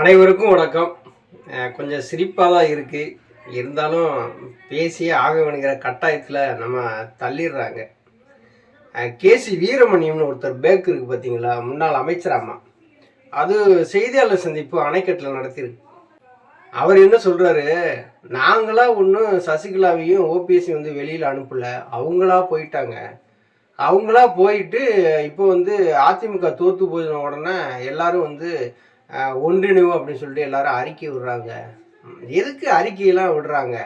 அனைவருக்கும் வணக்கம். கொஞ்சம் சிரிப்பாக தான் இருக்குது இருந்தாலும் பேசியே ஆக வேணுங்கிற கட்டாயத்தில் நம்ம தள்ளிடுறாங்க. கேசி வீரமணியம்னு ஒருத்தர் பேக் இருக்குது பார்த்தீங்களா முன்னாள் அமைச்சராமா அது செய்தியாளர் சந்திப்பு அணைக்கட்டில் நடத்தியிருக்கு அவர் என்ன சொல்கிறாரு நாங்களா ஒன்றும் சசிகலாவையும் ஓபிஎஸ்சி வந்து வெளியில் அனுப்பல. அவங்களா போயிட்டாங்க. அவங்களா போயிட்டு இப்போ வந்து அதிமுக தோற்று போயின உடனே எல்லாரும் வந்து ஒன்றிணைவு அப்படின்னு சொல்லிட்டு எல்லாரும் அறிக்கை விடுறாங்க. எதுக்கு அறிக்கையெல்லாம் விடுறாங்க?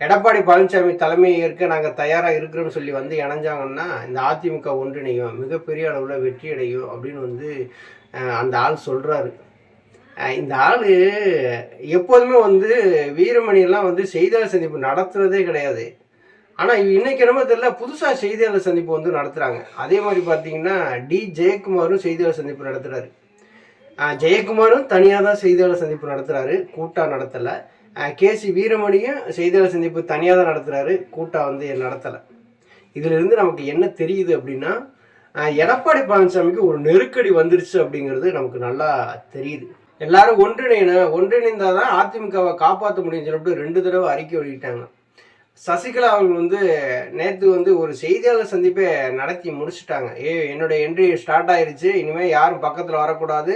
எடப்பாடி பழனிசாமி தலைமை ஏற்க நாங்கள் தயாராக இருக்கிறோம்னு சொல்லி வந்து இணைஞ்சாங்கன்னா இந்த அதிமுக ஒன்றிணையும் மிகப்பெரிய அளவில் வெற்றி அடையும் அப்படின்னு வந்து அந்த ஆள் சொல்கிறாரு இந்த ஆள் எப்போதுமே வந்து வீரமணியெல்லாம் வந்து செய்தியாளர் சந்திப்பு நடத்துறதே கிடையாது. ஆனால் இன்னைக்கு என்னமோ தெரியல புதுசாக செய்தியாளர் சந்திப்பு வந்து நடத்துகிறாங்க அதே மாதிரி பார்த்தீங்கன்னா டி. ஜெயக்குமாரும் செய்தியாளர் சந்திப்பு நடத்துகிறாரு ஜெயக்குமாரும் தனியாக தான் செய்தியாளர் சந்திப்பு நடத்துகிறாரு கூட்டா நடத்தலை. கேசி வீரமணியும் செய்தியாளர் சந்திப்பு தனியாக தான் நடத்துகிறாரு கூட்டா வந்து நடத்தலை. இதிலிருந்து நமக்கு என்ன தெரியுது அப்படின்னா எடப்பாடி பழனிசாமிக்கு ஒரு நெருக்கடி வந்துருச்சு அப்படிங்கிறது நமக்கு நல்லா தெரியுது. எல்லாரும் ஒன்றிணையின ஒன்றிணைந்தால் தான் அதிமுகவை காப்பாற்ற முடியும்னு சொல்லிட்டு ரெண்டு தடவை அறிக்கை வெளியிட்டாங்க. சசிகலா அவர்கள் வந்து நேற்று வந்து ஒரு செய்தியாளர் சந்திப்பை நடத்தி முடிச்சுட்டாங்க. ஏ என்னுடைய என்ட்ரி ஸ்டார்ட் ஆயிருச்சு. இனிமேல் யாரும் பக்கத்தில் வரக்கூடாது.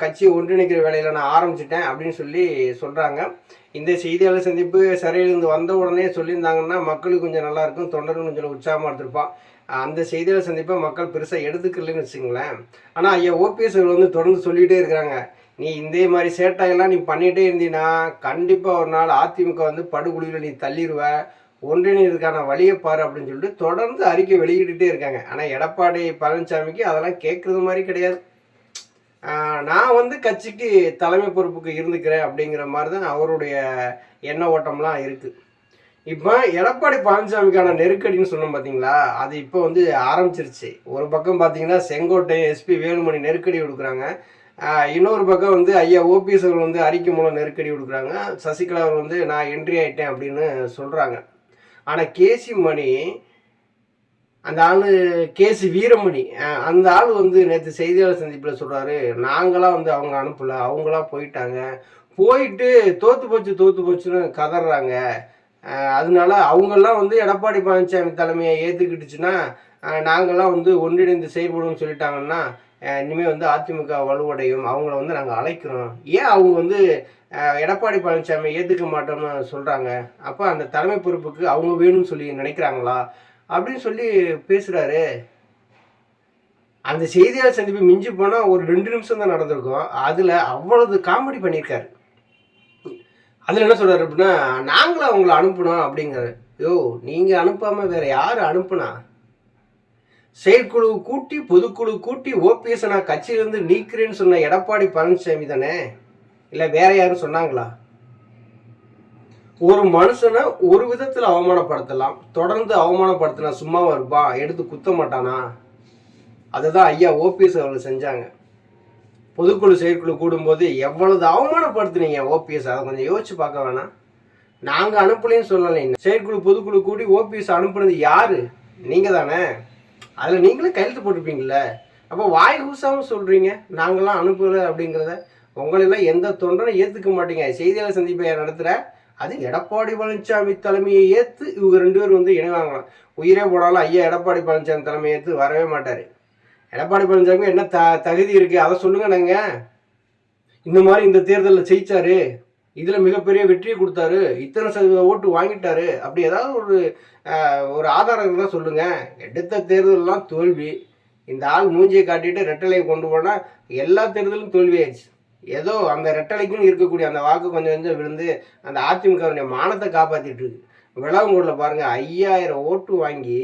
கட்சி ஒன்றிணைக்கிற வேலையில் நான் ஆரம்பிச்சிட்டேன் அப்படின்னு சொல்லி சொல்கிறாங்க இந்த செய்தியாளர் சந்திப்பு சிறையிலிருந்து வந்த உடனே சொல்லியிருந்தாங்கன்னா மக்களுக்கு கொஞ்சம் நல்லாயிருக்கும் தொண்டர்கள் கொஞ்சம் உற்சாகமாக எடுத்திருப்பான் அந்த செய்தியாளர் சந்திப்பை மக்கள் பெருசாக எடுத்துக்கலன்னு வச்சுங்களேன் ஆனால் ஐயா ஓபிஎஸ் வந்து தொடர்ந்து சொல்லிகிட்டே இருக்கிறாங்க. நீ இதே மாதிரி சேட்டையெல்லாம் நீ பண்ணிகிட்டே இருந்தீன்னா கண்டிப்பாக ஒரு நாள் அதிமுக வந்து படுகொலியில் நீ தள்ளிடுவ ஒன்றிணைறதுக்கான வழியை பாரு அப்படின்னு சொல்லிட்டு தொடர்ந்து அறிக்கை வெளியிட்டுட்டே இருக்காங்க. ஆனால் எடப்பாடி பழனிசாமிக்கு அதெல்லாம் கேட்குறது மாதிரி கிடையாது. நான் வந்து கட்சிக்கு தலைமை பொறுப்புக்கு இருந்துக்கிறேன் அப்படிங்கிற மாதிரி தான் அவருடைய எண்ண ஓட்டம்லாம் இருக்குது இப்போ எடப்பாடி பழனிசாமிக்கான நெருக்கடின்னு சொன்னோம் பார்த்தீங்களா அது இப்போ வந்து ஆரம்பிச்சிருச்சு. ஒரு பக்கம் பார்த்தீங்கன்னா செங்கோட்டை எஸ்பி வேலுமணி நெருக்கடி கொடுக்குறாங்க. இன்னொரு பக்கம் வந்து ஐயா ஓபிஎஸ் அவர்கள் வந்து அறிக்கை மூலம் நெருக்கடி கொடுக்குறாங்க. சசிகலா அவர் வந்து நான் என்ட்ரி ஆகிட்டேன் அப்படின்னு சொல்கிறாங்க ஆனால் கேசி மணி அந்த ஆள் கேசி வீரமணி. அந்த ஆள் வந்து நேற்று செய்தியாளர் சந்திப்பில் சொல்கிறாரு நாங்களாம் வந்து அவங்க அனுப்பல அவங்களாம் போயிட்டாங்க. போயிட்டு தோத்து போச்சு தோத்து போச்சுன்னு கதறாங்க. அதனால அவங்கெல்லாம் வந்து எடப்பாடி பழனிசாமி தலைமையை ஏற்றுக்கிட்டுச்சுன்னா நாங்கள்லாம் வந்து ஒன்றிணைந்து செயல்படுவோம்னு சொல்லிட்டாங்கன்னா இனிமேல் வந்து அதிமுக வலுவடையும். அவங்கள வந்து நாங்கள் அழைக்கிறோம். ஏன் அவங்க வந்து எடப்பாடி பழனிசாமி ஏற்றுக்க மாட்டோம்னு சொல்கிறாங்க அப்போ அந்த தலைமை பொறுப்புக்கு அவங்க வேணும்னு சொல்லி நினைக்கிறாங்களா? அப்படின்னு சொல்லி பேசுகிறாரு அந்த செய்தியாளர் சந்திப்பு மிஞ்சி போனால் ஒரு ரெண்டு நிமிஷம் தான் நடந்திருக்கும். அதில் அவ்வளவு காமெடி பண்ணியிருக்காரு. அதில் என்ன சொல்கிறார் அப்படின்னா நாங்களும் அவங்கள அனுப்பணும் அப்படிங்கிறாரு. யோ நீங்கள் அனுப்பாமல் வேற யார் அனுப்புனா? செயற்குழு கூட்டி பொதுக்குழு கூட்டி ஓபிஎஸ் நான் கட்சியிலிருந்து நீக்கிறேன்னு சொன்ன எடப்பாடி பழனிசாமி தானே? இல்லை வேற யாரும் சொன்னாங்களா? ஒரு மனுஷனை ஒரு விதத்தில் அவமானப்படுத்தலாம் தொடர்ந்து அவமானப்படுத்தினா சும்மாவா இருப்பான் எடுத்து குத்த மாட்டானா? அதுதான் ஐயா ஓபிஎஸ் அவர்கள் செஞ்சாங்க. பொதுக்குழு செயற்குழு கூடும்போது எவ்வளவு அவமானப்படுத்துனீங்க ஓபிஎஸ்? அதை கொஞ்சம் யோசிச்சு பார்க்க வேணாம். நாங்கள் அனுப்பலைன்னு சொல்லலை. செயற்குழு பொதுக்குழு கூடி ஓபிஎஸ் அனுப்புனது யாரு? நீங்கள் தானே அதில் நீங்களே கையெழுத்து போட்டிருப்பீங்கள்ல அப்போ வாய் கூசாமல் சொல்கிறீங்க நாங்களாம் அனுப்பலை அப்படிங்கிறத உங்களெல்லாம் எந்த தொண்டனும் ஏற்றுக்க மாட்டீங்க. செய்தியாளர் சந்திப்பை நடத்துகிற அது எடப்பாடி பழனிசாமி தலைமையை ஏற்று இவங்க ரெண்டு பேரும் வந்து இணைவாங்களாம். உயிரே போனாலும் ஐயா எடப்பாடி பழனிசாமி தலைமையை ஏற்று வரவே மாட்டார். எடப்பாடி பழனிசாமி என்ன த தகுதி இருக்குது அதை சொல்லுங்க நாங்கள் இந்த மாதிரி இந்த தேர்தலில் ஜெயிச்சாரு. இதில் மிகப்பெரிய வெற்றியை கொடுத்தாரு. இத்தனை சதவீத ஓட்டு வாங்கிட்டாரு. அப்படி ஏதாவது ஒரு ஒரு ஆதாரம் இருந்தால் சொல்லுங்கள் எடுத்த தேர்தலெலாம் தோல்வி. இந்த ஆள் மூஞ்சியை காட்டிட்டு ரெட்டலையை கொண்டு போனால் எல்லா தேர்தலும் தோல்வியாயிடுச்சு. ஏதோ அந்த ரெட்டலைக்குன்னு இருக்கக்கூடிய அந்த வாக்கு கொஞ்சம் கொஞ்சம் விழுந்து அந்த அதிமுகவுடைய மானத்தை காப்பாற்றிட்டு இருக்கு. விளாங்கூரில் பாருங்கள் ஐயாயிரம் ஓட்டு வாங்கி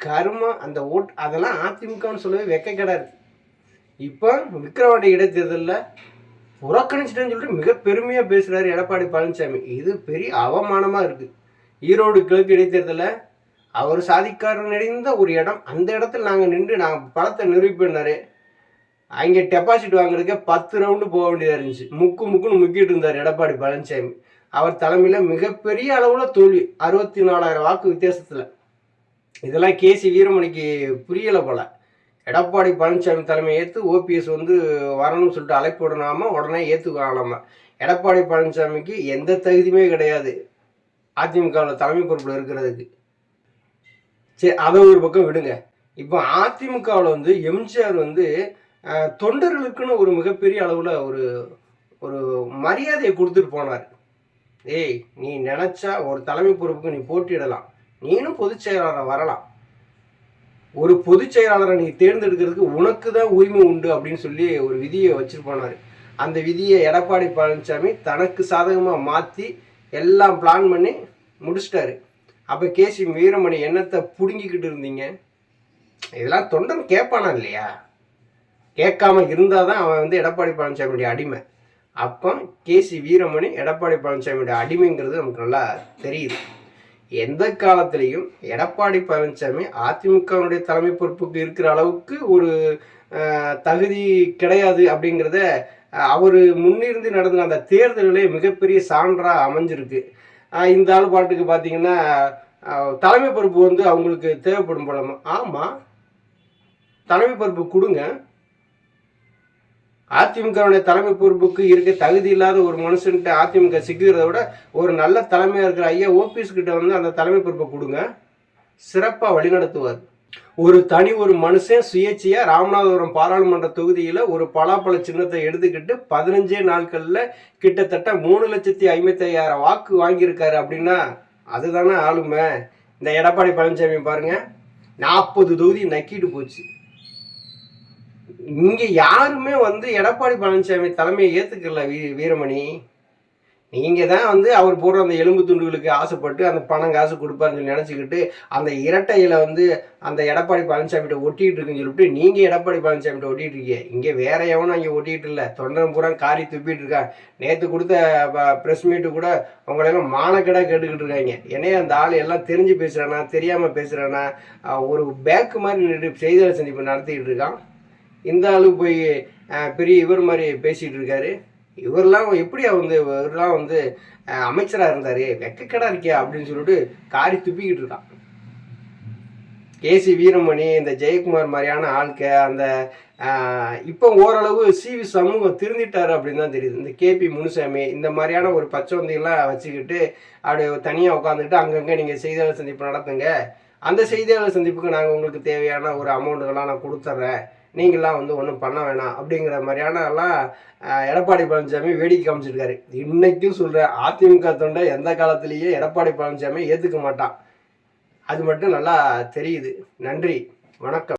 கரும அந்த ஓட் அதெல்லாம் அதிமுகன்னு சொல்லவே வெக்க கிடாது இப்போ விக்ரவாண்டி இடைத்தேர்தலில் புறக்கணிச்சிட்டேன்னு சொல்லிட்டு மிக பெருமையாக பேசுகிறாரு எடப்பாடி பழனிசாமி. இது பெரிய அவமானமாக இருக்குது ஈரோடு கிழக்கு இடைத்தேர்தலில் அவர் சாதிக்காரர் நிறைந்த ஒரு இடம் அந்த இடத்துல நாங்கள் நின்று நாங்கள் பலத்தை நிரூபிப்பினாரு அங்கே டெபாசிட் வாங்குறதுக்கே பத்து ரவுண்டு போக வேண்டியதாக இருந்துச்சு. முக்கு முக்குன்னு முக்கிட்டு இருந்தார் எடப்பாடி பழனிசாமி அவர் தலைமையில் மிகப்பெரிய அளவில் தோல்வி. அறுபத்தி நாலாயிரம் வாக்கு வித்தியாசத்தில். இதெல்லாம் கேசி வீரமணிக்கு புரியலை போல. எடப்பாடி பழனிசாமி தலைமை ஏற்று ஓபிஎஸ் வந்து வரணும்னு சொல்லிட்டு அழைப்பு விடனாம உடனே ஏற்றுக்கலாமா எடப்பாடி பழனிசாமிக்கு எந்த தகுதியுமே கிடையாது. அதிமுகவில் தலைமை பொறுப்பில் இருக்கிறதுக்கு. சரி அதை ஒரு பக்கம் விடுங்க. இப்போ அதிமுகவில் வந்து எம்ஜிஆர் வந்து தொண்டர்களுக்குன்னு ஒரு மிகப்பெரிய அளவில் ஒரு ஒரு மரியாதையை கொடுத்துட்டு போனார். ஏய் நீ நினச்சா ஒரு தலைமை பொறுப்புக்கு நீ போட்டியிடலாம். நீனும் பொதுச் செயலாளரை வரலாம். ஒரு பொதுச் செயலாளரை நீ தேர்ந்தெடுக்கிறதுக்கு உனக்கு தான் உரிமை உண்டு அப்படின்னு சொல்லி ஒரு விதியை வச்சுட்டு போனார். அந்த விதியை எடப்பாடி பழனிசாமி தனக்கு சாதகமாக மாற்றி எல்லாம் பிளான் பண்ணி முடிச்சிட்டாரு. அப்போ கேசி வீரமணி என்னத்தை பிடுங்கிக்கிட்டு இருந்தீங்க? இதெல்லாம் தொண்டன் கேட்பானா இல்லையா? கேட்காம இருந்தால் தான் அவன் வந்து எடப்பாடி பழனிசாமியுடைய அடிமை. அப்போ கேசி வீரமணி எடப்பாடி பழனிசாமியுடைய அடிமைங்கிறது நமக்கு நல்லா தெரியுது. எந்த காலத்திலையும் எடப்பாடி பழனிசாமி அதிமுகவினுடைய தலைமை பொறுப்புக்கு இருக்கிற அளவுக்கு ஒரு தகுதி கிடையாது அப்படிங்கிறத அவர் முன்னிருந்து நடந்த அந்த தேர்தலிலே மிகப்பெரிய சான்றாக அமைஞ்சிருக்கு. இந்த ஆள் பாட்டுக்கு பார்த்தீங்கன்னா தலைமை பொறுப்பு வந்து அவங்களுக்கு தேவைப்படும் போலமா. ஆமாம் தலைமை பொறுப்பு கொடுங்க. அதிமுகவுடைய தலைமை பொறுப்புக்கு இருக்க தகுதி இல்லாத ஒரு மனுஷன்கிட்ட அதிமுக சிக்கிறத விட ஒரு நல்ல தலைமையாக இருக்கிற ஐயா ஓபிஎஸ் கிட்ட வந்து அந்த தலைமை பொறுப்பை கொடுங்க. சிறப்பாக வழிநடத்துவார். ஒரு தனி ஒரு மனுஷன் சுயேட்சையா ராமநாதபுரம் பாராளுமன்ற தொகுதியில் ஒரு பலாப்பழ சின்னத்தை எடுத்துக்கிட்டு பதினஞ்சே நாட்களில் கிட்டத்தட்ட மூணு லட்சத்தி ஐம்பத்தி ஐயாயிரம் வாக்கு வாங்கியிருக்காரு அப்படின்னா அதுதானே ஆளுமை. இந்த எடப்பாடி பழனிசாமி பாருங்க நாற்பது தொகுதி நக்கிட்டு போச்சு. இங்க யாருமே வந்து எடப்பாடி பழனிசாமி தலைமையை ஏத்துக்கல வீ வீரமணி. நீங்க தான் வந்து அவர் போடுற அந்த எலும்பு துண்டுகளுக்கு ஆசைப்பட்டு அந்த பணம் காசு கொடுப்பாருன்னு சொல்லி நினைச்சுக்கிட்டு அந்த இரட்டையில வந்து அந்த எடப்பாடி பழனிசாமிகிட்ட ஒட்டிட்டு இருக்குன்னு சொல்லிட்டு நீங்க எடப்பாடி பழனிசாமிகிட்ட ஒட்டிட்டு இருக்கீங்க. இங்கே வேற எவனும் அங்கே ஒட்டிட்டு இல்லை. தொண்டரம் பூரா காரி துப்பிட்டு இருக்கான் நேற்று கொடுத்த ப்ரெஸ் மீட்டு கூட அவங்களெல்லாம் மானக்கடா கேட்டுக்கிட்டு இருக்காங்க. ஏன்னா அந்த ஆள் எல்லாம் தெரிஞ்சு பேசுறானா தெரியாம பேசுறானா ஒரு பேக் மாதிரி செய்தியாளர் சந்திப்பு நடத்திக்கிட்டு இருக்கான். இந்த ஆளு போய் பெரிய இவர் மாதிரி பேசிகிட்டு இருக்காரு. இவரெல்லாம் எப்படி வந்து இவரெல்லாம் வந்து அமைச்சராக இருந்தார்? வெக்கக்கடா இருக்கியா? அப்படின்னு சொல்லிட்டு காரி துப்பிக்கிட்டு இருக்கான். கேசி வீரமணி இந்த ஜெயக்குமார் மாதிரியான ஆட்க அந்த இப்போ ஓரளவு சிவி சமூகம் திருந்திட்டாரு அப்படின்னு தான் தெரியுது. இந்த கேபி முனுசாமி இந்த மாதிரியான ஒரு பச்சவந்தையெல்லாம் வச்சுக்கிட்டு அப்படியே தனியாக உட்காந்துக்கிட்டு அங்கங்கே நீங்கள் செய்தியாளர் சந்திப்பு நடத்துங்க. அந்த செய்தியாளர் சந்திப்புக்கு நாங்கள் உங்களுக்கு தேவையான ஒரு அமௌண்ட்டுகள்லாம் நான் கொடுத்துட்றேன் நீங்களாம் வந்து ஒன்றும் பண்ண வேணாம் அப்படிங்கிற மாதிரியான எல்லாம் எடப்பாடி பழனிசாமி வேடிக்கை காமிச்சிருக்காரு. இன்னைக்கும் சொல்கிறேன் அதிமுக தொண்டை எந்த காலத்திலேயே எடப்பாடி பழனிசாமி ஏற்றுக்க மாட்டான். அது மட்டும் நல்லா தெரியுது. நன்றி. வணக்கம்.